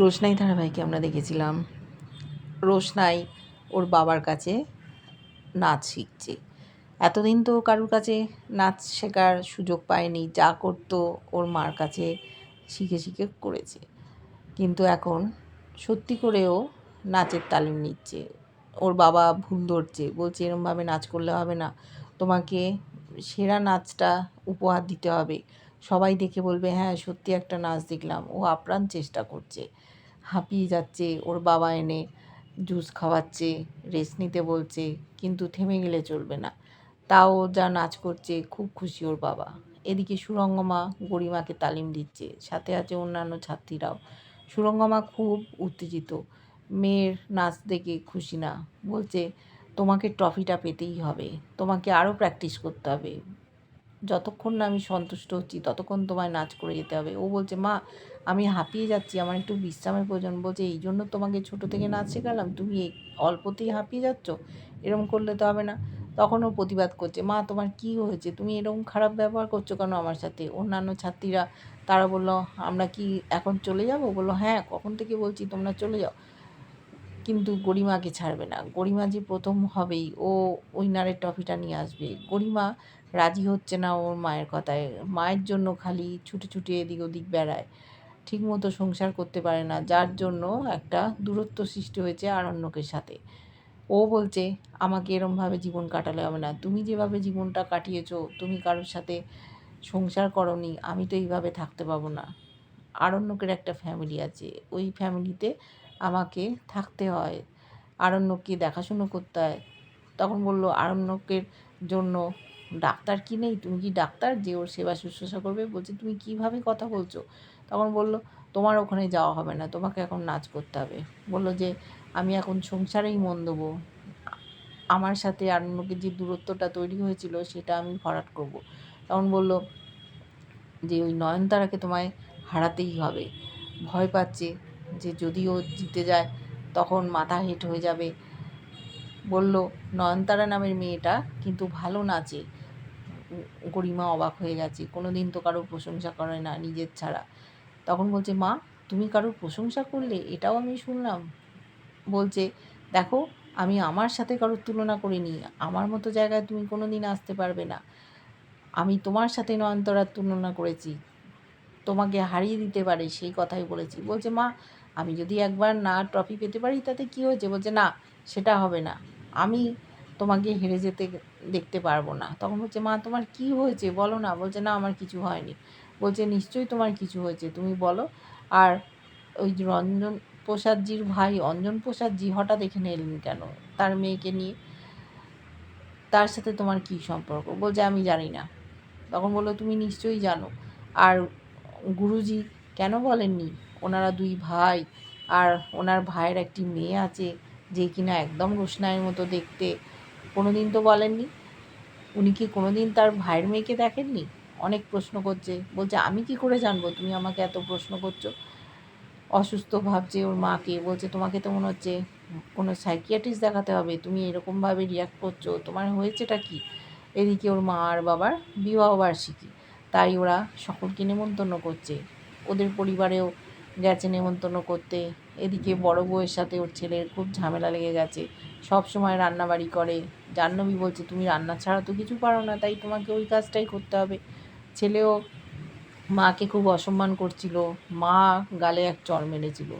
রোশনাই ধারাবাহিকে আমরা দেখেছিলাম। রোশনাই ওর বাবার কাছে নাচ শিখছে। এতদিন তো কারুর কাছে নাচ শেখার সুযোগ পায়নি, যা করতো ওর মার কাছে শিখে শিখে করেছে। কিন্তু এখন সত্যি করেও নাচের তালিম নিচ্ছে। ওর বাবা ভুল ধরছে, বলছে এরমভাবে নাচ করলে হবে না, তোমাকে সেরা নাচটা উপহার দিতে হবে। সবাই দেখে বলবে হ্যাঁ সত্যি একটা নাচ দেখলাম। ও আপ্রাণ চেষ্টা করছে। হাঁপিয়ে যাচ্ছে, ওর বাবা এনে জুস খাওয়াচ্ছে, রেস্ট নিতে বলছে, কিন্তু থেমে গেলে চলবে না। তাও যা নাচ করছে, খুব খুশি ওর বাবা। এদিকে সুরঙ্গমা গরিমাকে তালিম দিচ্ছে। সাথে আছে অন্যান্য ছাত্রীরাও। সুরঙ্গমা খুব উত্তেজিত। মেয়ের নাচ দেখে খুশি না। বলছে, তোমাকে ট্রফিটা পেতেই হবে। তোমাকে আরও প্র্যাকটিস করতে হবে। যতক্ষণ না আমি সন্তুষ্ট হচ্ছি, ততক্ষণ তোমায় নাচ করে যেতে হবে। ও বলছে, মা, আমি হাঁপিয়ে যাচ্ছি। আমার একটু বিশ্রামের প্রয়োজন। বলছে, এই জন্য তোমাকে ছোটো থেকে নাচ শেখালাম। তুমি এই অল্পতেই হাঁপিয়ে যাচ্ছ। এরকম করলে তো হবে না। তখন ও প্রতিবাদ করছে, মা, তোমার কি হয়েছে? তুমি এরকম খারাপ ব্যবহার করছ কেন আমার সাথে? অন্যান্য ছাত্রীরা, তারা বলল, আমরা কি এখন চলে যাব? বলল হ্যাঁ কখন থেকে বলছি তোমরা চলে যাও। কিন্তু গরিমাকে ছাড়বে না। গরিমা যে প্রথম হবেই, ও উইনারের ট্রফিটা নিয়ে আসবে। গরিমা রাজি হচ্ছে না ওর মায়ের কথায়। মায়ের জন্য খালি ছুটে ছুটে এদিক ওদিক বেড়ায়। ঠিকমতো সংসার করতে পারে না, যার জন্য একটা দূরত্ব সৃষ্টি হয়েছে আরণ্যকের সাথে। ও বলছে, আমাকে এরমভাবে জীবন কাটালে হবে না। তুমি যেভাবে জীবনটা কাটিয়েছো, তুমি কারোর সাথে সংসার করনি, আমি তো এইভাবে থাকতে পাবো না। আরণ্যকের একটা ফ্যামিলি আছে, ওই ফ্যামিলিতে আমাকে থাকতে হয়। আরণ্যককে দেখাশুনো করতে হয়। তখন বলল আরণ্যকের জন্য ডাক্তার কি নেই? তুমি কি ডাক্তার? যে ওর সেবা শুশ্রূষা করবে, বলছে, তুমি কীভাবে কথা বলছো? তখন বলল, তোমার ওখানে যাওয়া হবে না, তোমাকে এখন নাচ করতে হবে। বলল যে, আমি এখন সংসারেই মন দেবো। আমার সাথে আরণ্যকের যে দূরত্বটা তৈরি হয়েছিল, সেটা আমি ভরাট করব। তখন বলল যে, ওই নয়নতারাকে তোমায় হারাতেই হবে। ভয় পাচ্ছে যে, যদি ও জিতে যায়, তখন মাথা হেট হয়ে যাবে। বলল, নয়নতারা নামের মেয়েটা কিন্তু ভালো নাচে। গরিমা অবাক হয়ে গেছে। কোনো দিন তো কারোর প্রশংসা করে না নিজের ছাড়া। তখন বলছে, মা, তুমি কারোর প্রশংসা করলে? এটাও আমি শুনলাম। বলছে, দেখো, আমি আমার সাথে কারোর তুলনা করিনি। আমার মতো জায়গায় তুমি কোনো দিন আসতে পারবে না। আমি তোমার সাথে নয়নতরার তুলনা করেছি। তোমাকে হারিয়ে দিতে পারে সেই কথাই বলেছি। বলছে, মা, আমি যদি একবার না ট্রফি পেতে পারি, তাতে কী হয়েছে? বলছে, না, সেটা হবে না। আমি তোমাকে হেরে যেতে দেখতে পারব না। তখন বলছে, মা, তোমার কি হয়েছে? বলো না। বলছে, না, আমার কিছু হয়নি। বলছে, নিশ্চয়ই তোমার কিছু হয়েছে, তুমি বলো। আর ওই রঞ্জন প্রসাদজির ভাই, অঞ্জন প্রসাদজি হঠাৎ এখানে এলেন কেন? তার মেয়েকে নিয়ে। তার সাথে তোমার কী সম্পর্ক? বলছে, আমি জানি না। তখন বলল, তুমি নিশ্চয়ই জানো। আর গুরুজি কেন বলেননি? ওনারা দুই ভাই, আর ওনার ভাইয়ের একটি মেয়ে আছে। যে কিনা একদম রোশনাইয়ের মতো দেখতে কোনো দিন তো বলেননি। উনি কি কোনো দিন তার ভাইয়ের মেয়েকে দেখেননি? অনেক প্রশ্ন করছে। বলছে, আমি কি করে জানব? তুমি আমাকে এত প্রশ্ন করছ। অসুস্থ ভাবছে ওর মাকে। বলছে, তোমাকে তো মনে হচ্ছে কোনো সাইকিয়াট্রিস্ট দেখাতে হবে। তুমি এরকমভাবে রিয়াক্ট করছ। তোমার হয়েছেটা কি? এদিকে ওর মা আর বাবার বিবাহবার্ষিকী তাই ওরা সকলকে নেমন্তন্ন করছে। ওদের পরিবারেও গেছে নেমন্তন্ন করতে। এদিকে বড় বউয়ের সাথে ওর ছেলের খুব ঝামেলা লেগে গেছে। সব সময় রান্নাবাড়ি করে। জাহ্নবী বলছে, তুমি রান্না ছাড়া তো কিছু পারো না, তাই তোমাকে ওই কাজটাই করতে হবে। ছেলেও মাকে খুব অসম্মান করছিল। মা গালে এক চর মেরেছিল।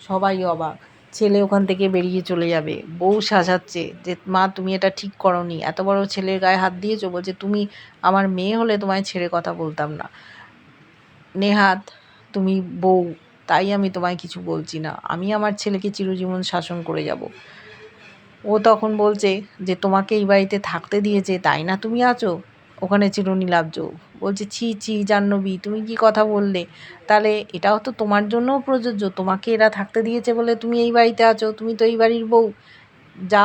সবাই অবাক। ছেলে ওখান থেকে বেরিয়ে চলে যাবে। বউ সাজাচ্ছে যে, মা, তুমি এটা ঠিক করনি। এত বড় ছেলের গায়ে হাত দিয়েছ? বলছে, তুমি আমার মেয়ে হলে তোমায় ছেড়ে কথা বলতাম না। নেহাত, তুমি বউ তাই আমি তোমায় কিছু বলছি না। আমি আমার ছেলেকে চিরজীবন শাসন করে যাব। ও তখন বলছে যে, তোমাকে এই বাড়িতে থাকতে দিয়েছে, তাই না তুমি আছো? ওখানে চিরনীলাব্জ। বলছে, ছি ছি, জাহ্নবী, তুমি কি কথা বললে? তাহলে এটাও তো তোমার জন্যও প্রযোজ্য। তোমাকে এরা থাকতে দিয়েছে বলে তুমি এই বাড়িতে আছো। তুমি তো এই বাড়ির বউ। যা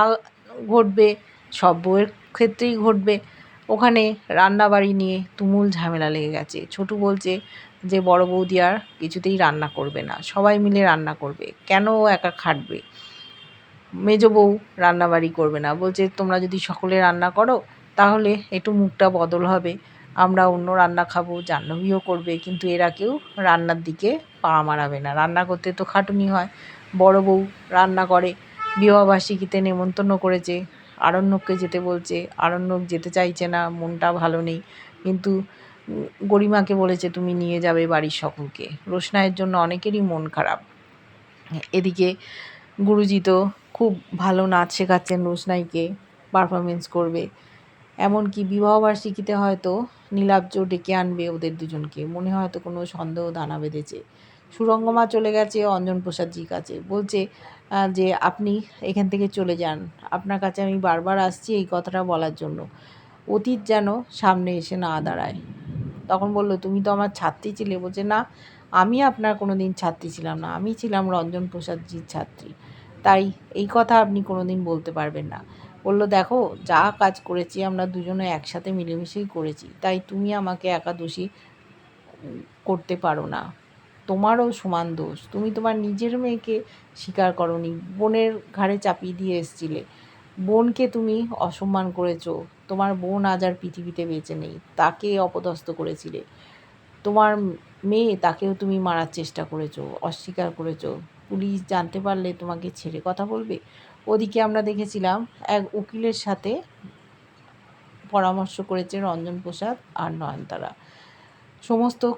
ঘটবে, সব বউয়ের ক্ষেত্রেই ঘটবে। ওখানে রান্নাবাড়ি নিয়ে তুমুল ঝামেলা লেগে গেছে। ছোটু বলছে যে বড় বৌদি আর কিছুতেই রান্না করবে না। সবাই মিলে রান্না করবে। কেন ও একা খাটবে? মেজ বউ রান্নাবাড়ি করবে না। বলছে, তোমরা যদি সকলে রান্না করো, তাহলে একটু মুখটা বদল হবে। আমরা অন্য রান্না খাব। জাহ্নবীও করবে। কিন্তু এরা কেউ রান্নার দিকে পা মারাবে না। রান্না করতে তো খাটুনি হয়। বড় বউ রান্না করে। বিবাহবার্ষিকীতে নেমন্তন্ন করেছে। আরণ্যককে যেতে বলছে। আরণ্যক যেতে চাইছে না। মনটা ভালো নেই। কিন্তু গরিমাকে বলেছে, তুমি নিয়ে যাবে বাড়ির সকলকে। রোশনাইয়ের জন্য অনেকেরই মন খারাপ। এদিকে গুরুজি তো খুব ভালো নাচ শেখাচ্ছেন রোশনাইকে পারফরমেন্স করবে। এমনকি বিবাহবার্ষিকীতে হয়তো নীলাব্জ ডেকে আনবে ওদের দুজনকে। মনে হয়তো কোনো সন্দেহ দানা বেঁধেছে। সুরঙ্গমা চলে গেছে অঞ্জন প্রসাদজির কাছে। বলছে যে আপনি এখান থেকে চলে যান। আপনার কাছে আমি বারবার আসছি এই কথাটা বলার জন্য। অতীত যেন সামনে এসে না দাঁড়ায়। তখন বলল তুমি তো আমার ছাত্রী ছিলে। বলছে না আমি আপনার কোনো দিন ছাত্রী ছিলাম না। আমি ছিলাম রঞ্জন প্রসাদজির ছাত্রী। তাই এই কথা আপনি কোনো দিন বলতে পারবেন না। বলল দেখো যা কাজ করেছি আমরা দুজনে একসাথে মিলেমিশেই করেছি। তাই তুমি আমাকে একা দোষী উম, করতে পারো না। তোমারও সমান দোষ। তুমি তোমার নিজের মেয়েকে স্বীকার করনি। বোনের ঘাড়ে চাপিয়ে দিয়ে এসছিলে। বোনকে তুমি অসম্মান করেছ। তোমার বোন আজ আর পৃথিবীতে বেঁচে নেই তাকে অপদস্থ করেছিলে। তোমার মেয়ে তাকেও তুমি মারার চেষ্টা করেছ অস্বীকার করেছ। পুলিশ জানতে পারলে তোমাকে ছেড়ে কথা বলবে? ওদিকে আমরা দেখেছিলাম এক উকিলের সাথে পরামর্শ করেছে রঞ্জন প্রসাদ আর নয়নতারা। সমস্ত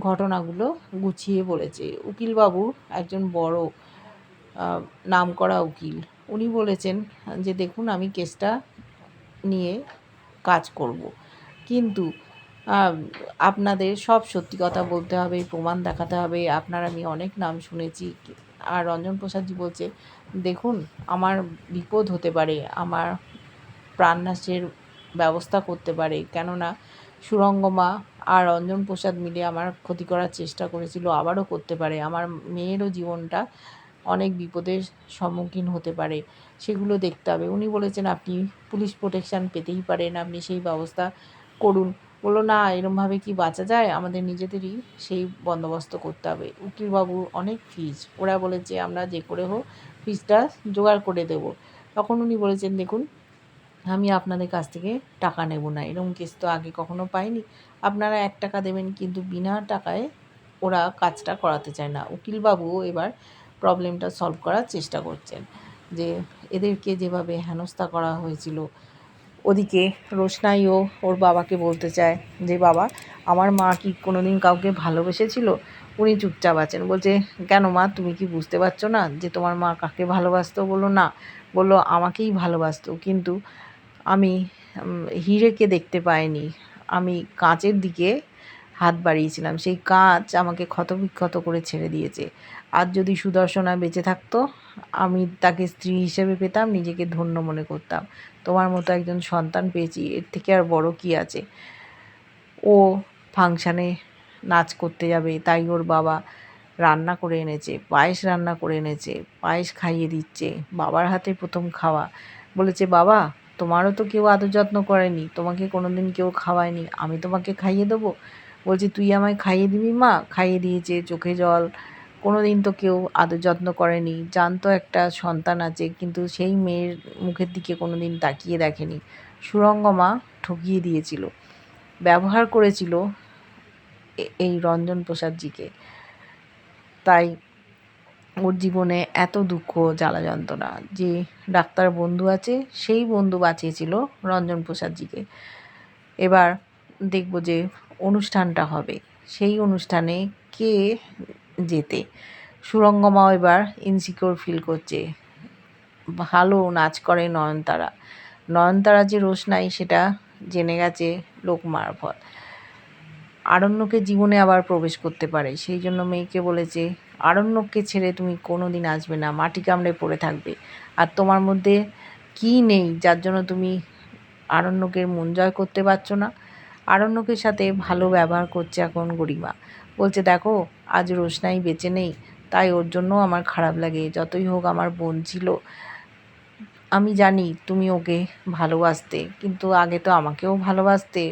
ঘটনাগুলো গুছিয়ে বলেছে। উকিলবাবু একজন বড় আহ, নামকরা উকিল। উনি বলেছেন যে দেখুন আমি কেসটা নিয়ে কাজ করব। কিন্তু আপনাদের সব সত্যি কথা বলতে হবে, প্রমাণ দেখাতে হবে। আপনার আমি অনেক নাম শুনেছি। আর রঞ্জন প্রসাদজি বলছে, দেখুন, আমার বিপদ হতে পারে, আমার প্রাণনাশের ব্যবস্থা করতে পারে। কেননা, সুরঙ্গমা আর রঞ্জন প্রসাদ মিলে আমার ক্ষতি করার চেষ্টা করেছিল, আবারও করতে পারে। আমার মেয়েরও জীবনটা অনেক বিপদের সম্মুখীন হতে পারে, সেগুলো দেখতে হবে। উনি বলেছেন, আপনি পুলিশ প্রোটেকশান পেতেই পারেন, আপনি সেই ব্যবস্থা করুন। বলল, না, এরমভাবে কি বাঁচা যায়? আমাদের নিজেদেরই সেই বন্দোবস্ত করতে হবে। উকিলবাবু অনেক ফিজ ওরা বলেছে, আমরা যে করে হোক ফিজটা জোগাড় করে দেব। তখন উনি বলেছেন, দেখুন, আমি আপনাদের কাছ থেকে টাকা নেব না এরকম কেস তো আগে কখনো পাইনি। আপনারা এক টাকা দেবেন, কিন্তু বিনা টাকায় ওরা কাজটা করাতে চায় না। উকিলবাবুও এবার প্রবলেমটা সলভ করার চেষ্টা করছেন। যে এদেরকে যেভাবে হেনস্থা করা হয়েছিল, ওদিকে রোশনাইও ওর বাবাকে বলতে চায় যে, বাবা, আমার মা কি কোনোদিন কাউকে ভালোবেসেছিল? উনি চুপচাপ আছেন। বলছে, কেন মা, তুমি কি বুঝতে পারছ না যে তোমার মা কাকে ভালোবাসতো? বলল, না। বলল, আমাকেই ভালোবাসতো, কিন্তু আমি হিরেকে দেখতে পাইনি। আমি কাঁচের দিকে হাত বাড়িয়েছিলাম। সেই কাঁচ আমাকে ক্ষতবিক্ষত করে ছেড়ে দিয়েছে। আর যদি সুদর্শনা বেঁচে থাকতো, আমি তাকে স্ত্রী হিসেবে পেতাম, নিজেকে ধন্য মনে করতাম। তোমার মতো একজন সন্তান পেয়েছি, এর থেকে আর বড় কি আছে? ও ফাংশানে নাচ করতে যাবে, তাই ওর বাবা রান্না করে এনেছে, পায়েস রান্না করে এনেছে, পায়েস খাইয়ে দিচ্ছে, বাবার হাতে প্রথম খাওয়া। বলেছে, বাবা, তোমারও তো কেউ আদর যত্ন করেনি, তোমাকে কোনো দিন কেউ খাওয়ায়নি, আমি তোমাকে খাইয়ে দেবো? বলছি, তুই আমায় খাইয়ে দিবি মা? খাইয়ে দিয়েছে, চোখে জল কোনো দিন তো কেউ আদর যত্ন করেনি। জানতো একটা সন্তান আছে, কিন্তু সেই মেয়ের মুখের দিকে কোনো দিন তাকিয়ে দেখেনি। সুরঙ্গমা ঠকিয়ে দিয়েছিল। ব্যবহার করেছিল এই রঞ্জন প্রসাদজিকে। তাই ওর জীবনে এত দুঃখ, জ্বালা যন্ত্রণা যে ডাক্তার বন্ধু আছে, সেই বন্ধু বাঁচিয়েছিল রঞ্জন প্রসাদজিকে। এবার দেখব যে অনুষ্ঠানটা হবে। সেই অনুষ্ঠানে কে যেতে। সুরঙ্গমাও এবার ইনসিকিওর ফিল করছে। ভালো নাচ করে নয়নতারা। নয়নতারা যে রোশনাই, সেটা জেনে গেছে লোক মারফত। আরণ্যকে জীবনে আবার প্রবেশ করতে পারে। সেই জন্য মেয়েকে বলেছে, আরণ্যককে ছেড়ে তুমি কোনো দিন আসবে না। মাটি কামড়ে পড়ে থাকবে। আর তোমার মধ্যে কী নেই, যার জন্য তুমি আরণ্যকের মন জয় করতে পারছ না? আরণ্যকের সাথে ভালো ব্যবহার করছে এখন গরিমা। বলছে, দেখো, আজ রোশনাই বেঁচে নেই, তাই ওর জন্য আমার খারাপ লাগে, যতই হোক আমার বোন ছিল। আমি জানি তুমি ওকে ভালোবাসতে, কিন্তু আগে তো আমাকেও ভালোবাসতে।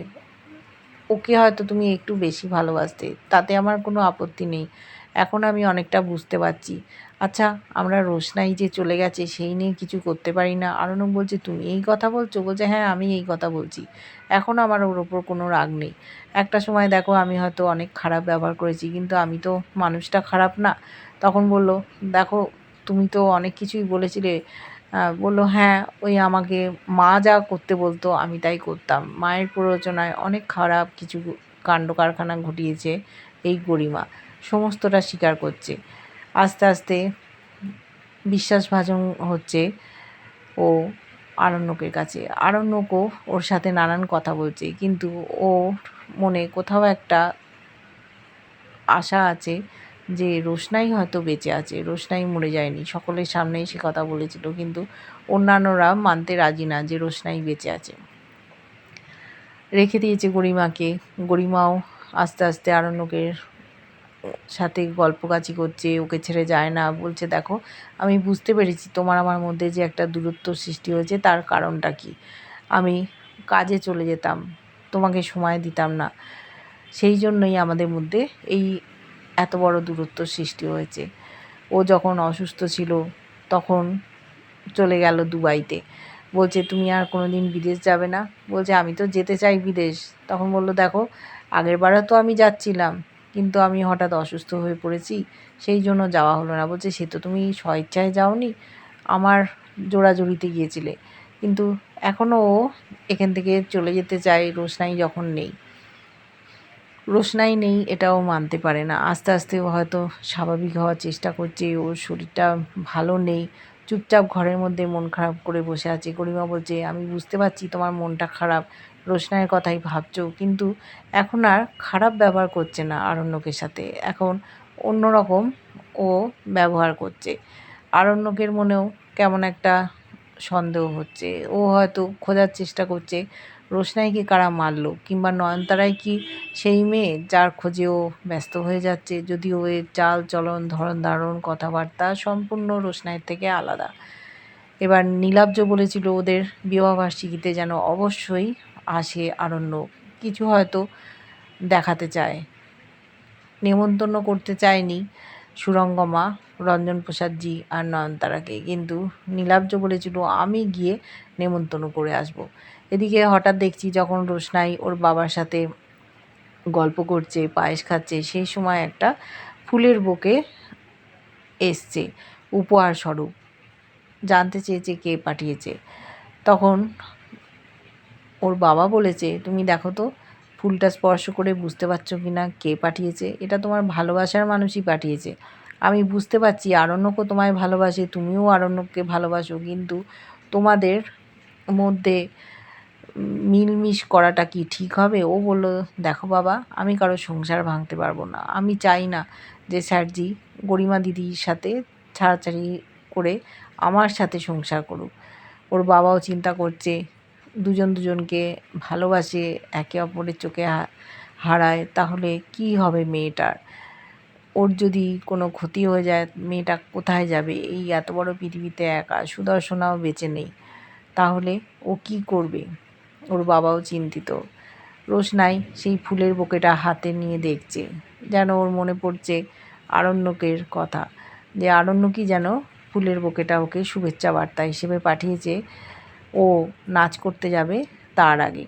ওকে হয়তো তুমি একটু বেশি ভালোবাসতে, তাতে আমার কোনো আপত্তি নেই। এখন আমি অনেকটা বুঝতে পারছি। আচ্ছা আমরা রোশনাই যে চলে গেছে, সেই নিয়ে কিছু করতে পারি না। আরণব বলছে, তুমি এই কথা বলছো? বলছে হ্যাঁ আমি এই কথা বলছি। এখন আমার ওর ওপর কোনো রাগ নেই। একটা সময় দেখো, আমি হয়তো অনেক খারাপ ব্যবহার করেছি, কিন্তু আমি তো মানুষটা খারাপ না। তখন বলল, দেখো, তুমি তো অনেক কিছুই বলেছিলে। বলল হ্যাঁ ওই আমাকে মা যা করতে বলতো, আমি তাই করতাম। মায়ের প্ররোচনায় অনেক খারাপ কিছু কাণ্ড কারখানা ঘটিয়েছে এই গরিমা। সমস্তটা স্বীকার করছে। আস্তে আস্তে বিশ্বাসভাজন হচ্ছে ও আরণ্যকের কাছে। আরণ্যকও ওর সাথে নানান কথা বলছে, কিন্তু ও মনে কোথাও একটা আশা আছে যে রোশনাই হয়তো বেঁচে আছে, রোশনাই মরে যায়নি। সকলের সামনেই সে কথা বলেছিল, কিন্তু অন্যান্যরা মানতে রাজি না যে রোশনাই বেঁচে আছে। রেখে দিয়েছে গরিমাকে। গরিমাও আস্তে আস্তে আরণ্যকের সাথে গল্পকাচি করছে, ওকে ছেড়ে যায় না, বলছে, দেখো, আমি বুঝতে পেরেছি তোমার আমার মধ্যে যে একটা দূরত্ব সৃষ্টি হয়েছে, তার কারণটা কি। আমি কাজে চলে যেতাম, তোমাকে সময় দিতাম না। সেই জন্যই আমাদের মধ্যে এই এত বড় দূরত্ব সৃষ্টি হয়েছে। ও যখন অসুস্থ ছিল, তখন চলে গেল দুবাইতে। বলছে, তুমি আর কোনো দিন বিদেশ যাবে না? বলছে, আমি তো যেতে চাই বিদেশ। তখন বলল, দেখো, আগের বারও তো আমি যাচ্ছিলাম কিন্তু আমি হঠাৎ অসুস্থ হয়ে পড়েছি, সেই জন্য যাওয়া হলো না। বলছে, সে তো তুমি স্বইচ্ছায় যাওনি, আমার জোড়াজুড়িতে গিয়েছিলে। কিন্তু এখনও ও এখান থেকে চলে যেতে চায়, রোশনাই যখন নেই। রোশনাই নেই, এটাও মানতে পারে না। আস্তে আস্তে হয়তো স্বাভাবিক হওয়ার চেষ্টা করছে, ওর শরীরটা ভালো নেই। চুপচাপ ঘরের মধ্যে মন খারাপ করে বসে আছে। গরিমা বলছে, আমি বুঝতে পারছি তোমার মনটা খারাপ রোশনাইয়ের কথাই ভাবছ? কিন্তু এখন আর খারাপ ব্যবহার করছে না আরণ্যকের সাথে। এখন অন্যরকম ও ব্যবহার করছে। আরণ্যকের মনেও কেমন একটা সন্দেহ হচ্ছে। ও হয়তো খোঁজার চেষ্টা করছে, রোশনাইকে কারা মারলো? কিংবা নয়নতারাই কি সেই মেয়ে যার খোঁজে ও ব্যস্ত হয়ে যাচ্ছে? যদিও এর চাল, চলন, ধরন, ধারণ, কথাবার্তা সম্পূর্ণ রোশনাইয়ের থেকে আলাদা। এবার নীলাব্জ বলেছিল, ওদের বিবাহবার্ষিকীতে যেন অবশ্যই আসে আরণ্য। কিছু হয়তো দেখাতে চায়। নেমন্তন্ন করতে চায়নি সুরঙ্গমা রঞ্জন প্রসাদজি আর নয়নতারাকে। কিন্তু নীলাব্জ বলেছিল, আমি গিয়ে নেমন্তন্ন করে আসব। এদিকে হঠাৎ দেখছি যখন রোশনাই ওর বাবার সাথে গল্প করছে, পায়েস খাচ্ছে, সেই সময় একটা ফুলের বুকে এসছে, উপহার স্বরূপ। জানতে চেয়েছে কে পাঠিয়েছে। তখন ওর বাবা বলেছে, তুমি দেখো তো, ফুলটা স্পর্শ করে বুঝতে পারছ কি না, কে পাঠিয়েছে? এটা তোমার ভালোবাসার মানুষই পাঠিয়েছে। আমি বুঝতে পারছি আরণ্যকও তোমায় ভালোবাসে, তুমিও আরণ্যককে ভালোবাসো, কিন্তু তোমাদের মধ্যে মিলমিশ করাটা কি ঠিক হবে? ও বলল, দেখো বাবা, আমি কারও সংসার ভাঙতে পারব না। আমি চাই না যে স্যারজি গরিমা দিদির সাথে ছাড়াছাড়ি করে আমার সাথে সংসার করুক। ওর বাবাও চিন্তা করছে দুজন দুজনকে ভালোবাসে, একে অপরের চোখে হারায়, তাহলে কি হবে মেয়েটার? ওর যদি কোনো ক্ষতি হয়ে যায়, মেয়েটা কোথায় যাবে? এই এত বড় পৃথিবীতে একা, সুদর্শনাও বেঁচে নেই। তাহলে ও কি করবে? ওর বাবাও চিন্তিত। রোশনাই সেই ফুলের বোকেটা হাতে নিয়ে দেখছে, যেন ওর মনে পড়ছে আরণ্যকের কথা। যে আরণ্যকই যেন ফুলের বোকেটা ওকে শুভেচ্ছা বার্তা হিসেবে পাঠিয়েছে ও নাচ করতে যাবে তার আগে।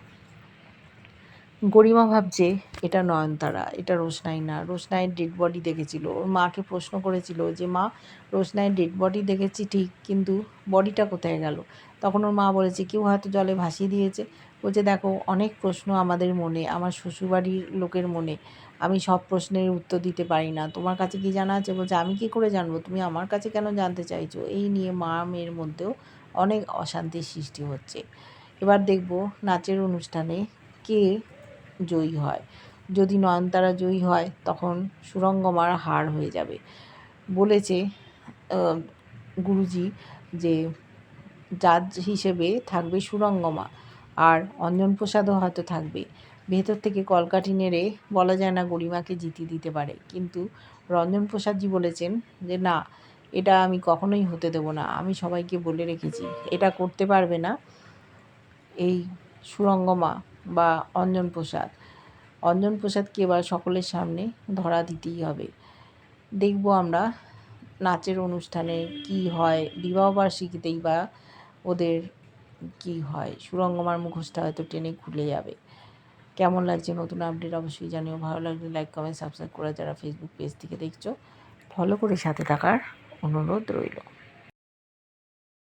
গরিমা ভাবছে, এটা নয়নতারা, এটা রোশনাই না। রোশনাইয়ের ডেড বডি দেখেছিল। ওর মাকে প্রশ্ন করেছিল যে, মা, রোশনাইয়ের ডেড বডি দেখেছি ঠিক, কিন্তু বডিটা কোথায় গেল? তখন ওর মা বলেছে, কেউ হয়তো জলে ভাসিয়ে দিয়েছে। বলছে, দেখো, অনেক প্রশ্ন আমাদের মনে, আমার শ্বশুরবাড়ির লোকের মনে। আমি সব প্রশ্নের উত্তর দিতে পারি না। তোমার কাছে কি জানা আছে? বলছে, আমি কি করে জানব? তুমি আমার কাছে কেন জানতে চাইছো? এই নিয়ে মা মেয়ের মধ্যেও অনেক অশান্তির সৃষ্টি হচ্ছে। এবার দেখব নাচের অনুষ্ঠানে কে জয়ী হয়। যদি নয়নতারা জয়ী হয়, তখন সুরঙ্গমার হার হয়ে যাবে। বলেছে গুরুজি যে জাজ হিসেবে থাকবে সুরঙ্গমা আর অঞ্জন প্রসাদও হয়তো থাকবে। ভেতর থেকে কলকাঠি নেড়ে বলা যায় না গরিমাকে জিতিয়ে দিতে পারে। কিন্তু রঞ্জন প্রসাদজি বলেছেন যে, না এটা আমি কখনোই হতে দেবো না। আমি সবাইকে বলে রেখেছি, এটা করতে পারবে না এই সুরঙ্গমা বা অঞ্জন প্রসাদ। অঞ্জন প্রসাদকে এবার সকলের সামনে ধরা দিতেই হবে। দেখব আমরা নাচের অনুষ্ঠানে কি হয় বিবাহবার্ষিকীতেই বা ওদের কি হয় সুরঙ্গমার মুখোশটা হয়তো টেনে খুলে যাবে। কেমন লাগছে নতুন আপডেট অবশ্যই জানিও। ভালো লাগলে লাইক কমেন্ট সাবস্ক্রাইব করে যারা ফেসবুক পেজ থেকে দেখছ ফলো করে সাথে থাকার uno al otro y lo